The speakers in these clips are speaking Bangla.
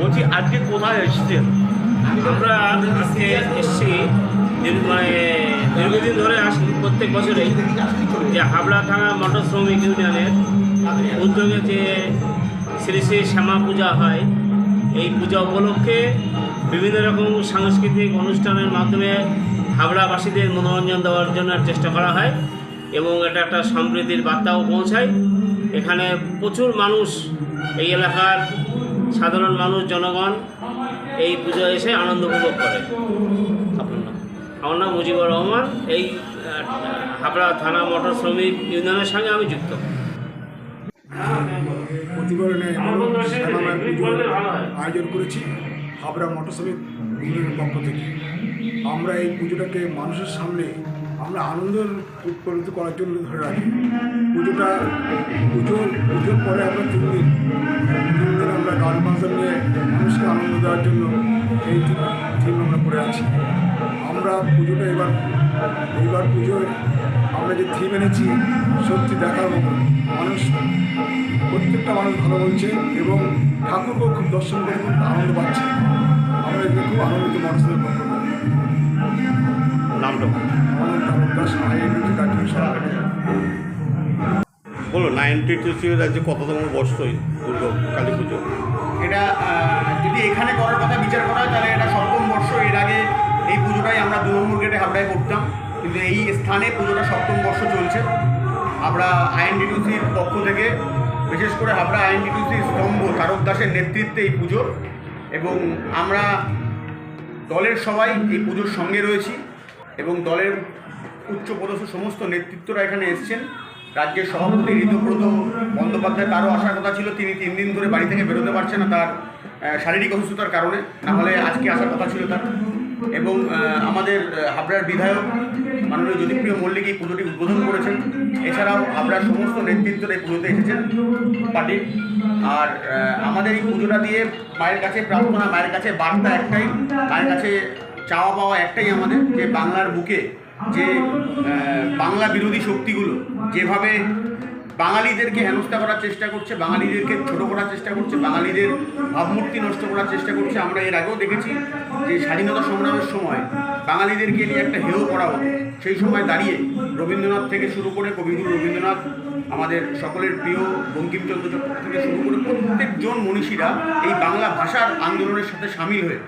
বলছি। আজকে কোথায় এসেছেন? আমরা আজকে এসছি মানে দীর্ঘদিন ধরে আসি, প্রত্যেক বছরেই যে হাবড়া থানা মোটর শ্রমিক ইউনিয়নের উদ্যোগে যে শ্রী শ্রী শ্যামা পূজা হয়, এই পূজা উপলক্ষে বিভিন্ন রকম সাংস্কৃতিক অনুষ্ঠানের মাধ্যমে হাবড়াবাসীদের মনোরঞ্জন দেওয়ার জন্য চেষ্টা করা হয় এবং এটা একটা সম্প্রীতির বার্তাও পৌঁছায়। এখানে প্রচুর মানুষ এই এলাকার সাধারণ মানুষ, জনগণ এই পুজো এসে আনন্দ উপভোগ করে। আমার নাম মুজিবুর রহমান। এই হাবড়া থানা মোটর শ্রমিক ইউনিয়নের সঙ্গে আমি যুক্ত। আয়োজন করেছি হাবড়া মোটর শ্রমিক ইউনিয়নের পক্ষ থেকে। আমরা এই পুজোটাকে মানুষের সামনে আমরা আনন্দ পরিণত করার জন্য ধরে রাখি। পুজোটা পুজোর পুজোর পরে আমরা তিন দিন তিন দিন আমরা গান বাজনা নিয়ে মানুষকে আনন্দ দেওয়ার জন্য এই থিম আমরা করে আছি। আমরা পুজোটা এবার, এইবার পুজোয় আমরা যে থিম এনেছি, সত্যি দেখার মতো। মানুষ, প্রত্যেকটা মানুষ ভালো বলছে এবং ঠাকুরকেও খুব দর্শন করে খুব আনন্দ পাচ্ছে। আমরা এতে খুব আনন্দিত মানুষদের নামটা বলো নাইনটি টু আজকে কততম বর্ষ দুর্গা কালী পুজো? এটা যদি এখানে করার কথা বিচার করা হয় তাহলে এটা সপ্তম বর্ষ। এর আগে এই পুজোটাই আমরা দু নম্বর গেটে হাবড়ায় করতাম। কিন্তু এই স্থানে পুজোটা সপ্তম বর্ষ চলছে। আমরা আইএনডিটিউসির পক্ষ থেকে বিশেষ করে হাবড়া আইএনডিটিউসির স্তম্ভ তারক দাসের নেতৃত্বে এই পুজো। এবং আমরা দলের সবাই এই পুজোর সঙ্গে রয়েছি। এবং দলের উচ্চপদস্থ সমস্ত নেতৃত্বরা এখানে এসছেন। রাজ্যের সভাপতি ঋতুব্রত বন্দ্যোপাধ্যায়, তারও আসার কথা ছিল, তিনি তিন দিন ধরে বাড়ি থেকে বেরোতে পারছেন না তার শারীরিক অসুস্থতার কারণে। না হলে আজকে আসার কথা ছিল তার। এবং আমাদের হাবড়ার বিধায়ক মাননীয় জ্যোতিপ্রিয় মল্লিক এই পুজোটি উদ্বোধন করেছেন। এছাড়াও হাবড়ার সমস্ত নেতৃত্বরা এই পুজোতে এসেছেন পার্টির আর আমাদের এই পুজোটা দিয়ে মায়ের কাছে প্রার্থনা, মায়ের কাছে বার্তা একটাই, মায়ের কাছে চাওয়া পাওয়া একটাই আমাদের, যে বাংলার বুকে যে বাংলা বিরোধী শক্তিগুলো যেভাবে বাঙালিদেরকে হেনস্থা করার চেষ্টা করছে, বাঙালিদেরকে ছোট করার চেষ্টা করছে, বাঙালিদের ভাবমূর্তি নষ্ট করার চেষ্টা করছে, আমরা এর আগেও দেখেছি যে স্বাধীনতা সংগ্রামের সময় বাঙালিদেরকে নিয়ে একটা হেয় করা হতো। সেই সময় দাঁড়িয়ে রবীন্দ্রনাথ থেকে শুরু করে কবিগুরু রবীন্দ্রনাথ, আমাদের সকলের প্রিয় বঙ্কিমচন্দ্র থেকে শুরু করে প্রত্যেকজন মনীষীরা এই বাংলা ভাষার আন্দোলনের সাথে সামিল হয়ে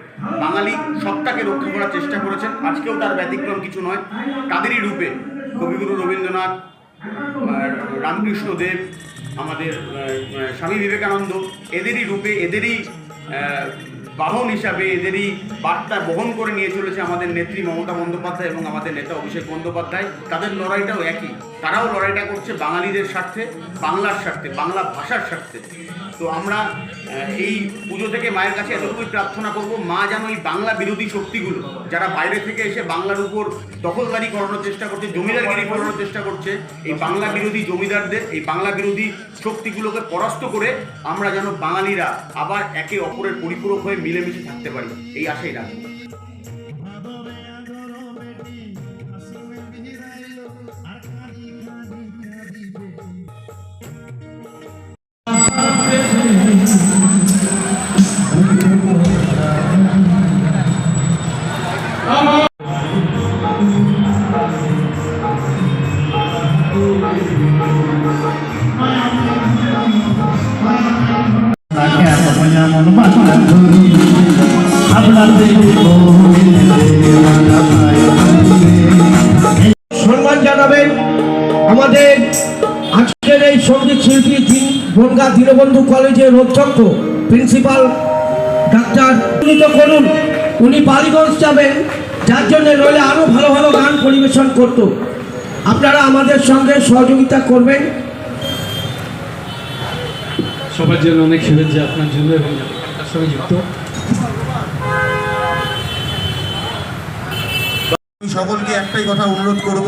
বাঙালি সত্তাকে রক্ষা করার চেষ্টা করেছেন। আজকেও তার ব্যতিক্রম কিছু নয়। তাদেরই রূপে কবিগুরু রবীন্দ্রনাথ রামকৃষ্ণ দেব, আমাদের স্বামী বিবেকানন্দ, এদেরই রূপে, এদেরই বাহন হিসাবে এদেরই বার্তা বহন করে নিয়ে চলেছে আমাদের নেত্রী মমতা বন্দ্যোপাধ্যায় এবং আমাদের নেতা অভিষেক বন্দ্যোপাধ্যায়। তাদের লড়াইটাও একই। তারাও লড়াইটা করছে বাঙালিদের স্বার্থে, বাংলার স্বার্থে, বাংলা ভাষার স্বার্থে। তো আমরা এই পুজো থেকে মায়ের কাছে এতটুকুই প্রার্থনা করব, মা যেন এই বাংলা বিরোধী শক্তিগুলো, যারা বাইরে থেকে এসে বাংলার উপর দখলদারি করানোর চেষ্টা করছে, জমিদারগিরি করানোর চেষ্টা করছে, এই বাংলা বিরোধী জমিদারদের, এই বাংলা বিরোধী শক্তিগুলোকে পরাস্ত করে আমরা যেন বাঙালিরা আবার একে অপরের পরিপূরক হয়ে মিলেমিশে থাকতে পারি। এই আশাই রাখব। মন আপনাতে সম্মান জানাবেন আমাদের আজকের এই সংগীত শিল্পী বনগা দীনবন্ধু কলেজের অধ্যক্ষ, প্রিন্সিপাল ডাক্তার। উন্নীত করুন, উনি বালিগঞ্জ যাবেন, যার জন্য নইলে আরও ভালো ভালো গান পরিবেশন করত। আপনারা আমাদের সঙ্গে সহযোগিতা করবেন। সবার জন্য অনেক শুভেচ্ছা আপনার জন্য এবং তার সঙ্গে যুক্ত। আমি সকলকে একটাই কথা অনুরোধ করব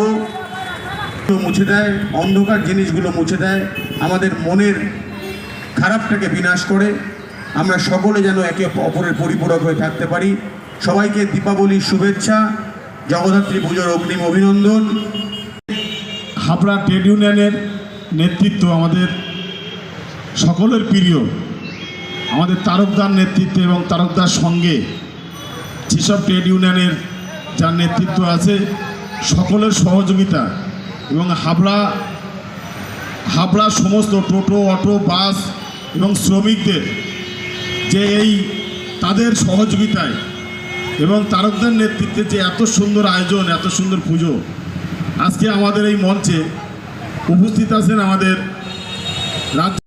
মুছে দেয় অন্ধকার জিনিসগুলো মুছে দেয় আমাদের মনের খারাপটাকে বিনাশ করে আমরা সকলে যেন একে অপরের পরিপূরক হয়ে থাকতে পারি। সবাইকে দীপাবলির শুভেচ্ছা জগদ্ধাত্রী পুজোর অগ্রিম অভিনন্দন। হাবড়া ট্রেড ইউনিয়নের নেতৃত্ব আমাদের সকলের প্রিয়, আমাদের তারকদার নেতৃত্বে এবং তারকদার সঙ্গে যেসব ট্রেড ইউনিয়নের যার নেতৃত্ব আছে, সকলের সহযোগিতা এবং হাবড়া হাবড়া সমস্ত টোটো, অটো, বাস এবং শ্রমিকদের যে এই তাদের সহযোগিতায় এবং তারকদার নেতৃত্বে যে এত সুন্দর আয়োজন, এত সুন্দর পুজো, আজকে আমাদের এই মঞ্চে উপস্থিত আছেন আমাদের রাজ্য